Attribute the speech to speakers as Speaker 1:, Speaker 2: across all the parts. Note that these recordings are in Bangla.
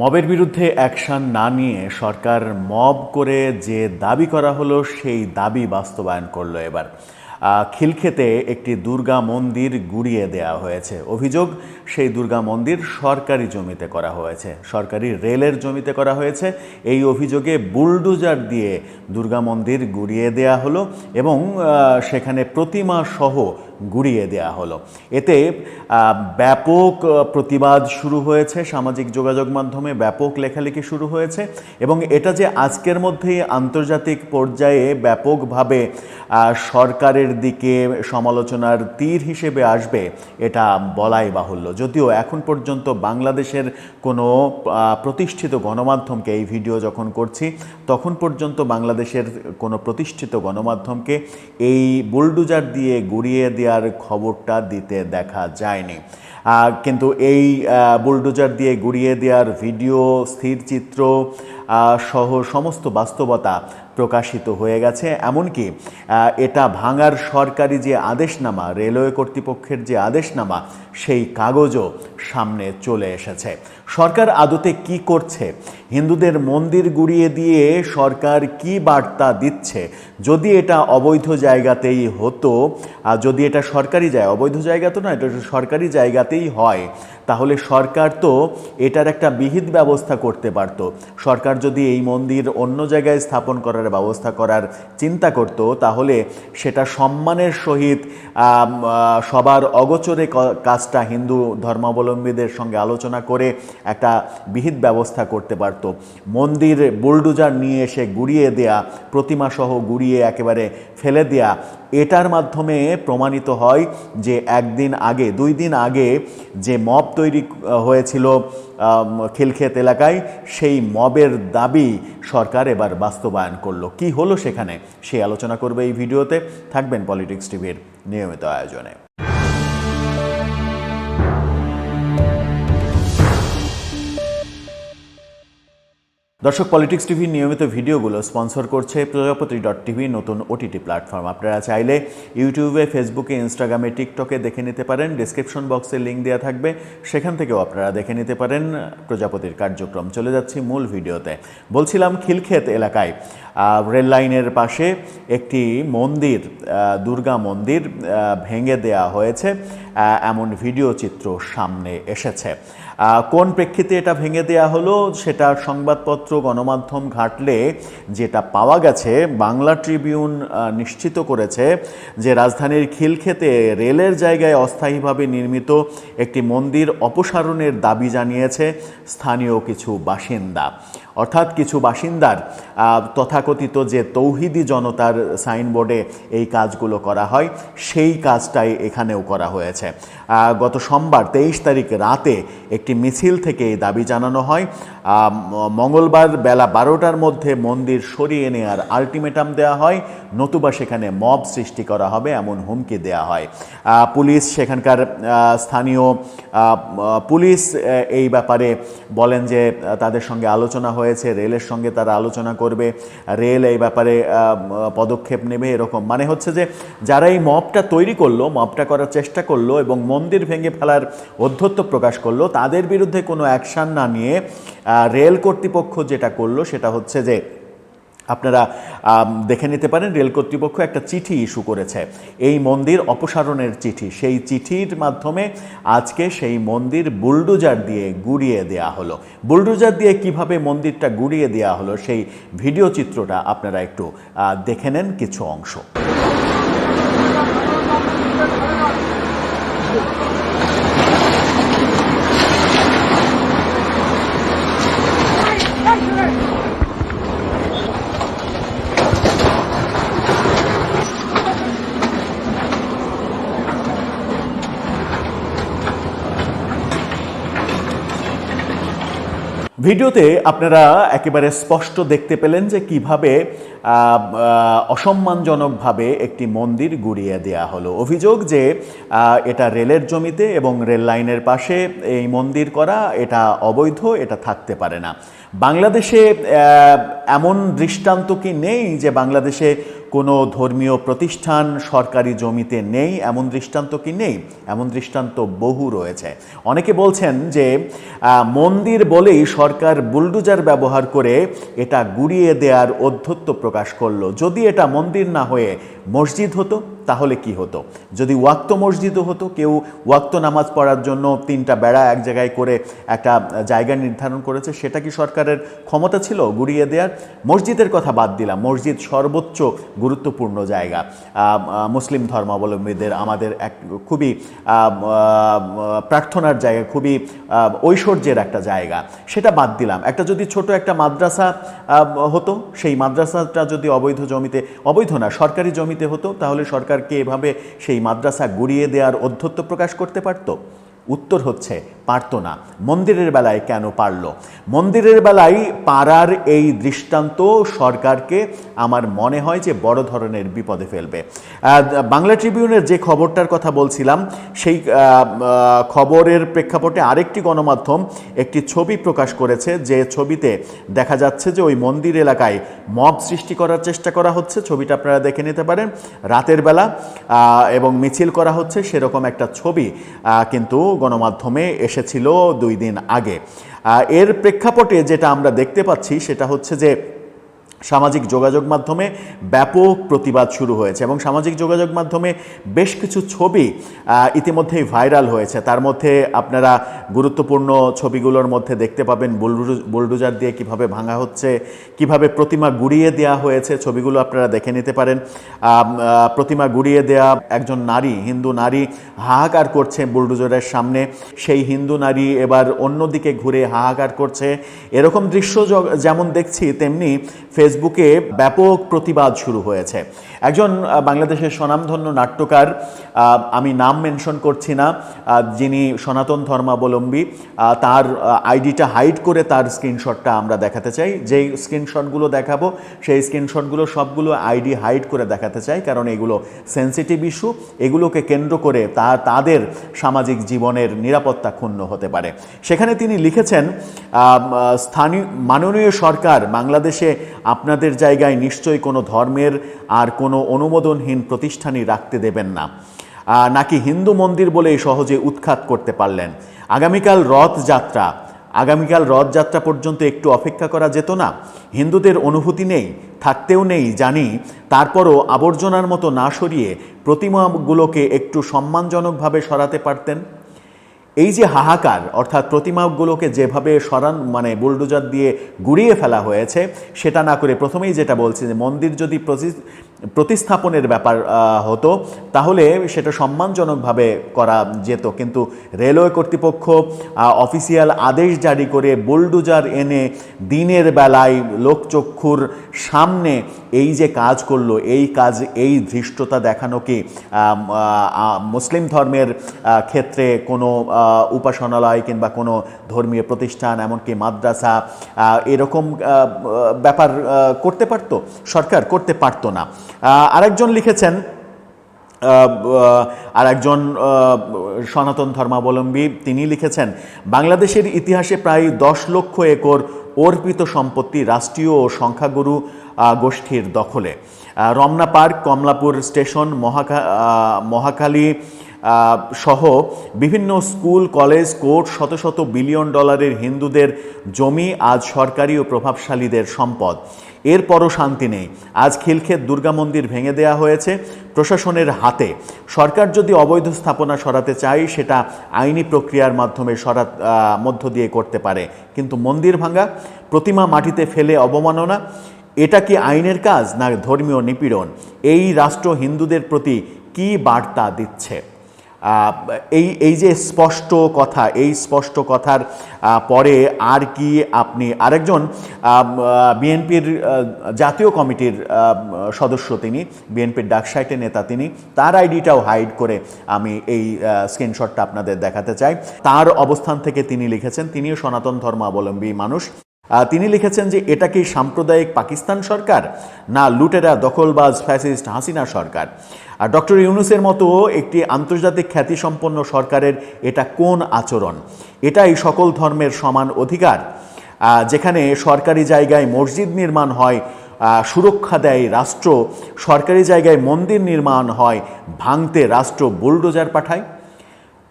Speaker 1: মবের বিরুদ্ধে অ্যাকশন না নিয়ে সরকার মব করে যে দাবি করা হলো, সেই দাবি বাস্তবায়ন করল এবার। খিলখেতে খিলক্ষেতে একটি দুর্গা মন্দির গুড়িয়ে দেয়া হয়েছে। অভিযোগ সেই দুর্গা মন্দির সরকারি জমিতে করা হয়েছে। সরকারি রেলের জমিতে করা হয়েছে। এই অভিযোগে বুলডোজার দিয়ে দুর্গা মন্দির গুড়িয়ে দেয়া হলো এবং সেখানে প্রতিমা সহ গুড়িয়ে দেয়া হলো। এতে ব্যাপক প্রতিবাদ শুরু হয়েছে সামাজিক যোগাযোগ মাধ্যমে, ব্যাপক লেখালেখি শুরু হয়েছে এবং এটা যে আজকের মধ্যেই আন্তর্জাতিক পর্যায়ে ব্যাপকভাবে সরকারের দিকে সমালোচনার তীর হিসেবে আসবে, এটা বলাই বাহুল্য যদিও এখন পর্যন্ত বাংলাদেশের কোনো প্রতিষ্ঠিত গণমাধ্যমকে এই ভিডিও যখন করছি তখন পর্যন্ত বাংলাদেশের কোনো প্রতিষ্ঠিত গণমাধ্যমকে এই বুলডুজার দিয়ে গুড়িয়ে দেওয়ার খবরটা দিতে দেখা যায়নি। কিন্তু এই বুলডুজার দিয়ে গুড়িয়ে দেওয়ার ভিডিও স্থির চিত্র আহ, সহ সমস্ত বাস্তবতা প্রকাশিত হয়ে গেছে। এমনকি এটা ভাঙার সরকারি যে আদেশনামা, রেলওয়ে কর্তৃপক্ষের যে আদেশনামা, সেই কাগজও সামনে চলে এসেছে। সরকার আদতে কি করছে? হিন্দুদের মন্দির গুড়িয়ে দিয়ে সরকার কি বার্তা দিচ্ছে? যদি এটা অবৈধ জায়গাতেই হতো যদি এটা সরকারি জায়গা অবৈধ জায়গা তো না এটা সরকারি জায়গাতেই হয় তাহলে সরকার তো এটার একটা বিহিত ব্যবস্থা করতে পারত। সরকার যদি এই মন্দির অন্য জায়গায় স্থাপন করার ব্যবস্থা করার চিন্তা করত, তাহলে সেটা সম্মানের সহিত সবার অগোচরে কাজটা হিন্দু ধর্মাবলম্বীদের সঙ্গে আলোচনা করে একটা বিহিত ব্যবস্থা করতে পারত। মন্দির বুলডুজার নিয়ে এসে গুড়িয়ে দেয়া প্রতিমা সহ গুড়িয়ে একেবারে ফেলে দেয়া এটার মাধ্যমে প্রমাণিত হয় যে একদিন আগে, দুই দিন আগে যে মব তৈরি হয়েছিল খিলক্ষেত এলাকায়, সেই মবের দাবি সরকার এবার বাস্তবায়ন করল। কি হলো সেখানে? সে আলোচনা করবে এই ভিডিওতে। থাকবেন পলিটিক্স টিভির নিয়মিত আয়োজনে। দর্শক পলিটিক্স টিভির নিয়মিত ভিডিওগুলো স্পন্সর করছে প্রজাপতি ডট টিভি নতুন ওটিটি প্ল্যাটফর্ম আপনারা চাইলে ইউটিউবে ফেসবুকে ইনস্টাগ্রামে টিকটকে দেখে নিতে পারেন। ডিসক্রিপশন বক্সে লিঙ্ক দেওয়া থাকবে। সেখান থেকেও আপনারা দেখে নিতে পারেন প্রজাপতির কার্যক্রম। চলে যাচ্ছি মূল ভিডিওতে। বলছিলাম খিলক্ষেত এলাকায় রেল লাইনের পাশে একটি মন্দির দুর্গা মন্দির ভেঙে দেয়া হয়েছে। এমন ভিডিও চিত্র সামনে এসেছে। কোন প্রেক্ষিতে এটা ভেঙে দেয়া হলো সেটা সংবাদপত্র গণমাধ্যম ঘাটলে যেটা পাওয়া গেছে, বাংলা ট্রিবিউন নিশ্চিত করেছে যে রাজধানীর খিলক্ষেতে রেলের জায়গায় অস্থায়ীভাবে নির্মিত একটি মন্দির অপসারণের দাবি জানিয়েছে স্থানীয় কিছু বাসিন্দা। অর্থাৎ কিছু বাসিন্দার তথাকথিত যে তৌহিদি জনতার সাইনবোর্ডে এই কাজগুলো করা হয়, সেই কাজটাই এখানেও করা হয়েছে। গত সোমবার, তেইশ তারিখ রাতে একটি মিছিল থেকে এই দাবি জানানো হয়। মঙ্গলবার বেলা বারোটার মধ্যে মন্দির সরিয়ে নেওয়ার আলটিমেটাম দেওয়া হয়, নতুবা সেখানে মব সৃষ্টি করা হবে এমন হুমকি দেওয়া হয়। পুলিশ সেখানকার স্থানীয় পুলিশ এই ব্যাপারে বলেন যে তাদের সঙ্গে আলোচনা হয়েছে, রেলের সঙ্গে তারা আলোচনা করবে রেল এই ব্যাপারে পদক্ষেপ নেবে, এরকম। মানে হচ্ছে যে, যারা এই মপটা তৈরি করল, মপটা করার চেষ্টা করল এবং মন্দির ভেঙে ফেলার অধ্যত্ব প্রকাশ করল, তাদের বিরুদ্ধে কোনো অ্যাকশান না নিয়ে রেল কর্তৃপক্ষ যেটা করল, সেটা হচ্ছে যে আপনারা দেখে নিতে পারেন রেল কর্তৃপক্ষ একটা চিঠি ইস্যু করেছে। এই মন্দির অপসারণের চিঠি। সেই চিঠির মাধ্যমে আজকে সেই মন্দির বুলডোজার দিয়ে গুড়িয়ে দেয়া হলো। বুলডোজার দিয়ে কীভাবে মন্দিরটা গুড়িয়ে দেয়া হলো সেই ভিডিও চিত্রটা আপনারা একটু দেখে নেন কিছু অংশ। ভিডিওতে আপনারা একেবারে স্পষ্ট দেখতে পেলেন যে কীভাবে অসম্মানজনকভাবে একটি মন্দির গুড়িয়ে দেয়া হলো। অভিযোগ যে এটা রেলের জমিতে এবং রেল লাইনের পাশে এই মন্দির করা, এটা অবৈধ, এটা থাকতে পারে না। বাংলাদেশে এমন দৃষ্টান্ত কি নেই যে বাংলাদেশে কোনো ধর্মীয় প্রতিষ্ঠান সরকারি জমিতে নেই, এমন দৃষ্টান্ত কি নেই? এমন দৃষ্টান্ত বহু রয়েছে। অনেকে বলছেন যে মন্দির বলেই সরকার বুলডুজার ব্যবহার করে এটা গুড়িয়ে দেওয়ার অধ্যত্ব প্রকাশ করল। যদি এটা মন্দির না হয়ে মসজিদ হতো, তাহলে কি হতো? যদি ওয়াক্ত মসজিদও হতো, কেউ ওয়াক্ত নামাজ পড়ার জন্য তিনটা বেড়া এক জায়গায় করে একটা জায়গা নির্ধারণ করেছে, সেটা কি সরকারের ক্ষমতা ছিল গুড়িয়ে দেওয়ার মসজিদের কথা বাদ দিলাম। মসজিদ সর্বোচ্চ গুরুত্বপূর্ণ জায়গা। মুসলিম ধর্মাবলম্বীদের আমাদের এক খুবই প্রার্থনার জায়গা, খুবই ঐশ্বর্যের একটা জায়গা। সেটা বাদ দিলাম। একটা যদি ছোট একটা মাদ্রাসা হতো, সেই মাদ্রাসাটা যদি অবৈধ জমিতে, অবৈধ না, সরকারি জমিতে হতো, তাহলে সরকারকে এভাবে সেই মাদ্রাসা গুড়িয়ে দেওয়ার অধ্যত্ব প্রকাশ করতে পারতো। উত্তর হচ্ছে, পারতো না। মন্দিরের বেলায় কেন পারল? মন্দিরের বেলায় পাড়ার এই দৃষ্টান্ত সরকারকে আমার মনে হয় যে বড় ধরনের বিপদে ফেলবে। বাংলা ট্রিবিউনের যে খবরটার কথা বলছিলাম, সেই খবরের প্রেক্ষাপটে আরেকটি গণমাধ্যম একটি ছবি প্রকাশ করেছে, যে ছবিতে দেখা যাচ্ছে যে ওই মন্দির এলাকায় মব সৃষ্টি করার চেষ্টা করা হচ্ছে। ছবিটা আপনারা দেখে নিতে পারেন। রাতের বেলা এবং মিছিল করা হচ্ছে, সেরকম একটা ছবি কিন্তু গণমাধ্যমে এসেছিল দুই দিন আগে। এর প্রেক্ষাপটে যেটা আমরা দেখতে পাচ্ছি সেটা হচ্ছে যে সামাজিক যোগাযোগ মাধ্যমে ব্যাপক প্রতিবাদ শুরু হয়েছে এবং সামাজিক যোগাযোগ মাধ্যমে বেশ কিছু ছবি ইতিমধ্যেই ভাইরাল হয়েছে। তার মধ্যে আপনারা গুরুত্বপূর্ণ ছবিগুলোর মধ্যে দেখতে পাবেন বুলডু বুলডুজার দিয়ে কীভাবে ভাঙা হচ্ছে, কীভাবে প্রতিমা গুড়িয়ে দেওয়া হয়েছে, ছবিগুলো আপনারা দেখে নিতে পারেন। প্রতিমা গুড়িয়ে দেওয়া একজন নারী, হিন্দু নারী হাহাকার করছে বুলডুজারের সামনে। সেই হিন্দু নারী এবার অন্যদিকে ঘুরে হাহাকার করছে। এরকম দৃশ্য যেমন দেখছি, তেমনি ফেসবুকে ব্যাপক প্রতিবাদ শুরু হয়েছে। একজন বাংলাদেশের স্বনামধন্য নাট্যকার আমি নাম মেনশন করছি না যিনি সনাতন ধর্মাবলম্বী তার আইডিটা হাইড করে তার স্ক্রিনশটটা আমরা দেখাতে চাই। যেই স্ক্রিনশটগুলো দেখাবো, সেই স্ক্রিনশটগুলো সবগুলো আইডি হাইড করে দেখাতে চাই, কারণ এগুলো সেন্সিটিভ ইস্যু, এগুলোকে কেন্দ্র করে তা, তাদের সামাজিক জীবনের নিরাপত্তা ক্ষুণ্ণ হতে পারে। সেখানে তিনি লিখেছেন স্থানীয়, মাননীয় সরকার বাংলাদেশে আপনাদের জায়গায় নিশ্চয়ই কোনো ধর্মের আর কোনো অনুমোদনহীন প্রতিষ্ঠানই রাখতে দেবেন না। নাকি হিন্দু মন্দির বলেই সহজে উৎখাত করতে পারলেন? আগামীকাল রথযাত্রা আগামীকাল রথযাত্রা পর্যন্ত একটু অপেক্ষা করা যেত না। হিন্দুদের অনুভূতি নেই, থাকতেও নেই জানি। তারপরও আবর্জনার মতো না সরিয়ে প্রতিমাগুলোকে একটু সম্মানজনকভাবে সরাতে পারতেন? এই যে হাহাকার, অর্থাৎ প্রতিমাগুলোকে যেভাবে সরান মানে বুলডোজার দিয়ে গুড়িয়ে ফেলা হয়েছে, সেটা না করে প্রথমেই যেটা বলছে যে মন্দির যদি প্রতিস্থাপনের ব্যাপার হতো, তাহলে সেটা সম্মানজনকভাবে করা যেত। কিন্তু রেলওয়ে কর্তৃপক্ষ অফিসিয়াল আদেশ জারি করে বুলডোজার এনে দিনের বেলায় লোকচক্ষুর সামনে এই যে কাজ করল, এই কাজ, এই ধৃষ্টতা দেখানো কি মুসলিম ধর্মের ক্ষেত্রে কোনো উপাসনালয় কিংবা কোনো ধর্মীয় প্রতিষ্ঠান, এমনকি মাদ্রাসা এরকম ব্যাপার করতে পারতো? সরকার করতে পারতো না। আরেকজন লিখেছেন আর একজন সনাতন ধর্মাবলম্বী তিনি লিখেছেন বাংলাদেশের ইতিহাসে প্রায় দশ লক্ষ একর অর্পিত সম্পত্তি রাষ্ট্রীয় ও সংখ্যাগুরু গোষ্ঠীর দখলে। রমনা পার্ক কমলাপুর স্টেশন মহাকা আহ, সহ বিভিন্ন স্কুল কলেজ কোর্ট শত শত বিলিয়ন ডলারের হিন্দুদের জমি আজ সরকারি ও প্রভাবশালীদের সম্পদ। এরপরও শান্তি নেই। আজ খিলক্ষেত দুর্গা মন্দির ভেঙে দেওয়া হয়েছে প্রশাসনের হাতে। সরকার যদি অবৈধ স্থাপনা সরাতে চায়, সেটা আইনি প্রক্রিয়ার মাধ্যমে সরা মধ্য দিয়ে করতে পারে। কিন্তু মন্দির ভাঙা, প্রতিমা মাটিতে ফেলে অবমাননা, এটা কি আইনের কাজ না ধর্মীয় নিপীড়ন? এই রাষ্ট্র হিন্দুদের প্রতি কি বার্তা দিচ্ছে? এই এই যে স্পষ্ট কথা, এই স্পষ্ট কথার পরে আর কি আপনি আরেকজন বিএনপির জাতীয় কমিটির সদস্য তিনি, বিএনপির ডাকসাইটে নেতা তিনি, তার আইডিটাও হাইড করে আমি এই স্ক্রিনশটটা আপনাদের দেখাতে চাই। তার অবস্থান থেকে তিনি লিখেছেন, তিনিও সনাতন ধর্মাবলম্বী মানুষ। তিনি লিখেছেন যে, এটা কি সাম্প্রদায়িক পাকিস্তান সরকার, না লুটেরা, দখলবাজ ফ্যাসিস্ট হাসিনা সরকার? আর ডক্টর ইউনুসের মতো একটি আন্তর্জাতিক খ্যাতিসম্পন্ন সরকারের এটা কোন আচরণ? এটাই সকল ধর্মের সমান অধিকার যেখানে সরকারি জায়গায় মসজিদ নির্মাণ হয় সুরক্ষা দেয় রাষ্ট্র, সরকারি জায়গায় মন্দির নির্মাণ হয়, ভাঙতে রাষ্ট্র বুলডোজার পাঠায়।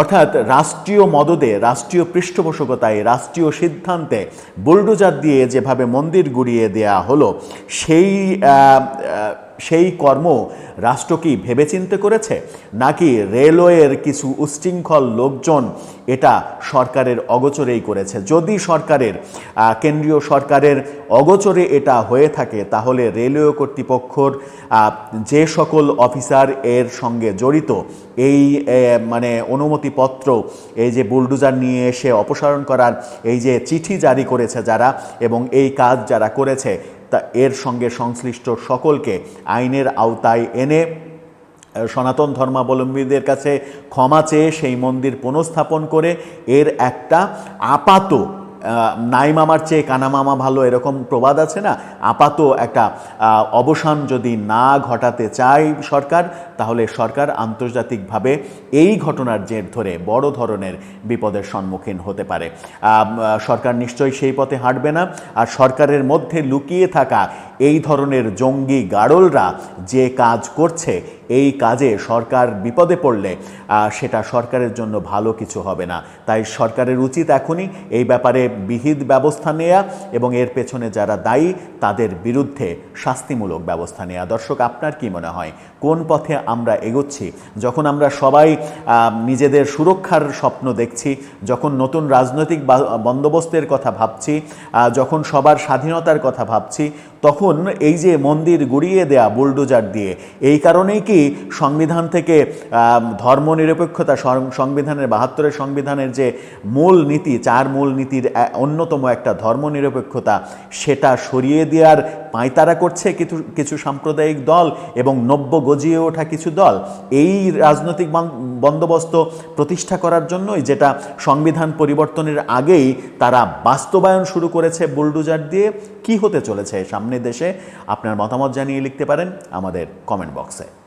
Speaker 1: অর্থাৎ রাষ্ট্রীয় মদদে, রাষ্ট্রীয় পৃষ্ঠপোষকতায়, রাষ্ট্রীয় সিদ্ধান্তে বুলডোজার দিয়ে যেভাবে মন্দির গুড়িয়ে দেয়া হলো, সেই সেই কর্ম রাষ্ট্র কি ভেবেচিন্তে করেছে? নাকি রেলওয়ের কিছু উচ্ছৃঙ্খল লোকজন এটা সরকারের অগোচরেই করেছে? যদি সরকারের কেন্দ্রীয় সরকারের অগোচরে এটা হয়ে থাকে, তাহলে রেলওয়ে কর্তৃপক্ষর যে সকল অফিসার এর সঙ্গে জড়িত, এই মানে অনুমতিপত্র, এই যে বুলডুজার নিয়ে এসে অপসারণ করার, এই যে চিঠি জারি করেছে যারা এবং এই কাজ যারা করেছে তা এর সঙ্গে সংশ্লিষ্ট সকলকে আইনের আওতায় এনে সনাতন ধর্মাবলম্বীদের কাছে ক্ষমা চেয়ে সেই মন্দির পুনঃস্থাপন করে এর একটা আপাত নাই মামার চেয়ে কানা মামা ভালো এরকম প্রবাদ আছে না? আপাত একটা অবসান যদি না ঘটাতে চায় সরকার, তাহলে সরকার আন্তর্জাতিকভাবে এই ঘটনার জের ধরে বড় ধরনের বিপদের সম্মুখীন হতে পারে। সরকার নিশ্চয়ই সেই পথে হাঁটবে না। আর সরকারের মধ্যে লুকিয়ে থাকা এই ধরনের জঙ্গি গাড়লরা যে কাজ করছে, এই কাজে সরকার বিপদে পড়লে সেটা সরকারের জন্য ভালো কিছু হবে না। তাই সরকারের উচিত এখনই এই ব্যাপারে বিহিত ব্যবস্থা নেয়া এবং এর পেছনে যারা দায়ী, তাদের বিরুদ্ধে শাস্তিমূলক ব্যবস্থা নেয়া। দর্শক, আপনার কি মনে হয়? কোন পথে আমরা এগোচ্ছি? যখন আমরা সবাই নিজেদের সুরক্ষার স্বপ্ন দেখছি, যখন নতুন রাজনৈতিক বন্দোবস্তের কথা ভাবছি যখন সবার স্বাধীনতার কথা ভাবছি তখন এই যে মন্দির গুড়িয়ে দেয়া বুলডোজার দিয়ে, এই কারণেই কি সংবিধান থেকে ধর্মনিরপেক্ষতা সংবিধানের বাহাত্তরের সংবিধানের যে মূল নীতি, চার মূল নীতির অন্যতম একটা ধর্মনিরপেক্ষতা, সেটা সরিয়ে দেওয়ার পাঁয়তারা করছে কিছু কিছু সাম্প্রদায়িক দল এবং নব্য গজিয়ে ওঠা কিছু দল। এই রাজনৈতিক বন্দোবস্ত প্রতিষ্ঠা করার জন্যই যেটা সংবিধান পরিবর্তনের আগেই তারা বাস্তবায়ন শুরু করেছে বুলডোজার দিয়ে, কি হতে চলেছে? সামনে দেশে আপনার মতামত জানিয়ে লিখতে পারেন আমাদের কমেন্ট বক্সে